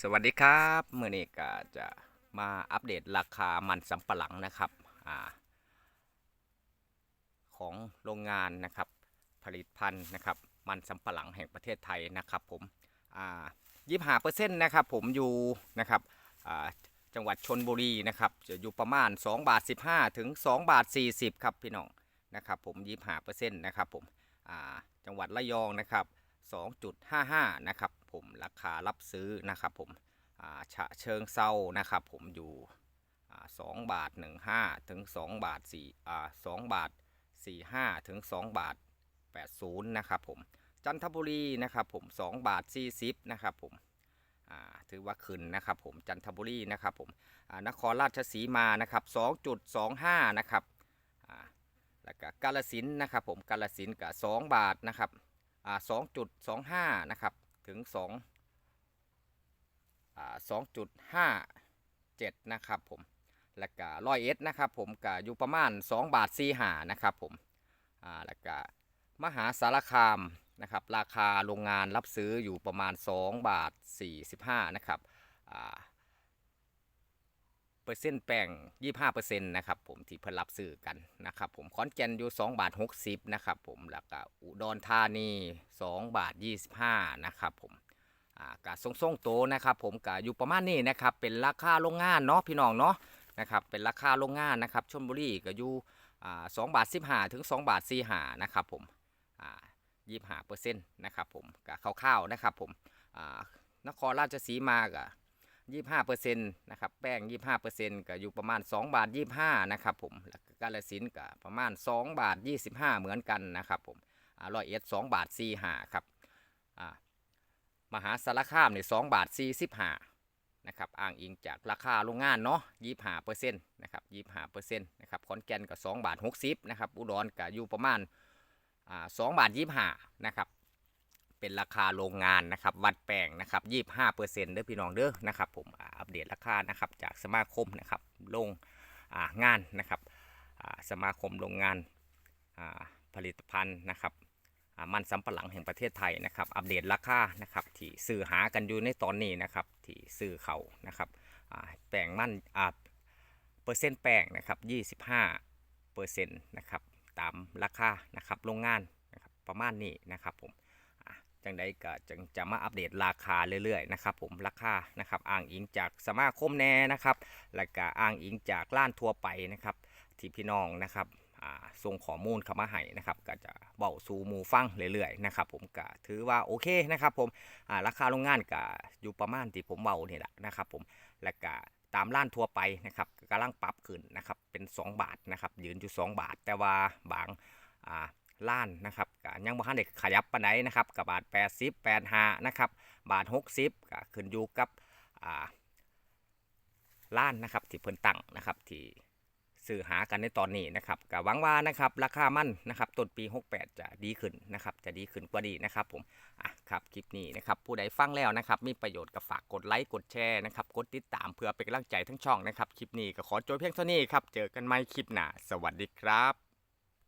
สวัสดีครับเมื่อนี้ก็จะมาอัปเดตราคามันสำปะหลังนะครับอของโรงงานนะครับผลิตภัณฑ์นะครับมันสำปะหลังแห่งประเทศไทยนะครับผมยี่ห้าเปอร์เซ็นต์นะครับผมอยู่นะครับจังหวัดชนบุรีนะครับจะอยู่ประมาณ 2 บาท 15 ถึง 2 บาท 40 ครับพี่น้องนะครับผมยี่ห้าเปอร์เซ็นต์นะครับผมจังหวัดระยองนะครับ 2.55 นะครับ ผมราคารับซื้อนะครับผมฉะเชิงเซานะครับผมอยู่สอ่า2บาท15ถึง2บาท4อ่า2บาท45ถึง2บาท80นย์นะครับผมจันทบุรีนะครับผม2บาท40นะครับผมถือว่าขึ้นนะครับผมจันทบุรีนะครับผมนครราชสีมานะครับ2.25นะครับอ่าแล้วก็กาลสินนะครับผมกาลสินกับ2บาทนะครับสอ่า2.25นะครับ ถึง2อ่า2.57 นะครับผม แล้วก็ร้อยเอสนะครับผมก็อยู่ประมาณ 2 บาท4หานะครับผมอ่าแล้วก็มหาสารคามนะครับราคาโรงงานรับซื้ออยู่ประมาณ 2 บาท 45 นะครับอ่า เปอร์เซ็นต์แป้ง25เปอร์เซ็นต์นะครับผมที่เพิ่นรับซื้อกันนะครับผมขอนแก่นอยู่2บาท60นะครับผมแล้วก็อุดรธานี2บาท25นะครับผมอ่ากะทรงๆโตนะครับผมกะอยู่ประมาณนี้นะครับเป็นราคาโรงงานเนาะพี่น้องเนาะนะครับเป็นราคาโรงงานนะครับชลบุรีก็อยู่อ่า2บาท15ถึง2บาท45นะครับผมอ่า25เปอร์เซ็นต์นะครับผมกะคร่าวๆนะครับผมอ่านครราชสีมากะ ยี่ห้าเปอร์เซ็นต์นะครับแป้งยี่ห้าเปอร์เซ็นต์ก็อยู่ประมาณสองบาทยี่ห้านะครับผมแล้วกาลสินก็ประมาณสองบาทยี่สิบห้าเหมือนกันนะครับผมร้อยเอ็ดสองบาทสี่ห้าครับมหาสารคามเนี่ยสองบาทสี่สิบห้านะครับอ้างอิงจากราคาโรงงานเนาะยี่ห้าเปอร์เซ็นต์นะครับยี่ห้าเปอร์เซ็นต์นะครับขอนแก่นก็สองบาทหกสิบนะครับอุดรก็อยู่ประมาณสองบาทยี่ห้านะครับ เป็นราคาโรงงานนะครับ วัดแป้งนะครับยี่ห้าเปอร์เซ็นต์เด้อพี่น้องเด้อนะครับ ผมอัปเดตราคานะครับจากสมาคมนะครับลงงานนะครับสมาคมโรงงานผลิตภัณฑ์นะครับมันสำปะหลังแห่งประเทศไทยนะครับ อัปเดตราคานะครับที่ซื้อหากันอยู่ในตอนนี้นะครับที่ซื้อเขานะครับแป้งมันเปอร์เซ็นต์แป้งนะครับยี่สิบห้าเปอร์เซ็นต์นะครับตามราคานะครับโรงงานนะครับประมาณนี้นะครับผม จังใดก็จังจะมาอัปเดตราคาเรื่อยๆนะครับผมราคานะครับอ้างอิงจากสมาคมแน่นะครับแล้วก็อ้างอิงจากร้านทั่วไปนะครับที่พี่น้องนะครับอ่าส่งข้อมูลเข้ามาให้นะครับก็จะเบาสู่มูฟังเรื่อยๆนะครับผมก็ถือว่าโอเคนะครับผมอ่าราคาโรงงานก็อยู่ประมาณที่ผมเบาเนี่ยแหละนะครับผมแล้วก็ตามร้านทั่วไปนะครับก็กำลังปรับขึ้นนะครับเป็น 2 บาทนะครับยืนอยู่ 2 บาท แต่ว่าบางอ่า ล้านนะครับก็ยังบ่ทันได้ขยับปานใดนะครับกับบาท 80 85นะครับบาท 60ก็ขึ้นอยู่กับอ่าล้านนะครับที่เพิ่นตั้งนะครับที่ซื้อหากันในตอนนี้นะครับก็หวังว่านะครับราคามันนะครับต้นปี 68 จะดีขึ้นนะครับจะดีขึ้นกว่าดีนะครับผมอะครับคลิปนี้นะครับผู้ใดฟังแล้วนะครับมีประโยชน์ก็ฝากกดไลค์กดแชร์นะครับกดติดตามเพื่อเป็นกำลังใจทั้งช่องนะครับคลิปนี้ก็ขอจบเพียงเท่านี้ครับเจอกันใหม่คลิปหน้าสวัสดีครับ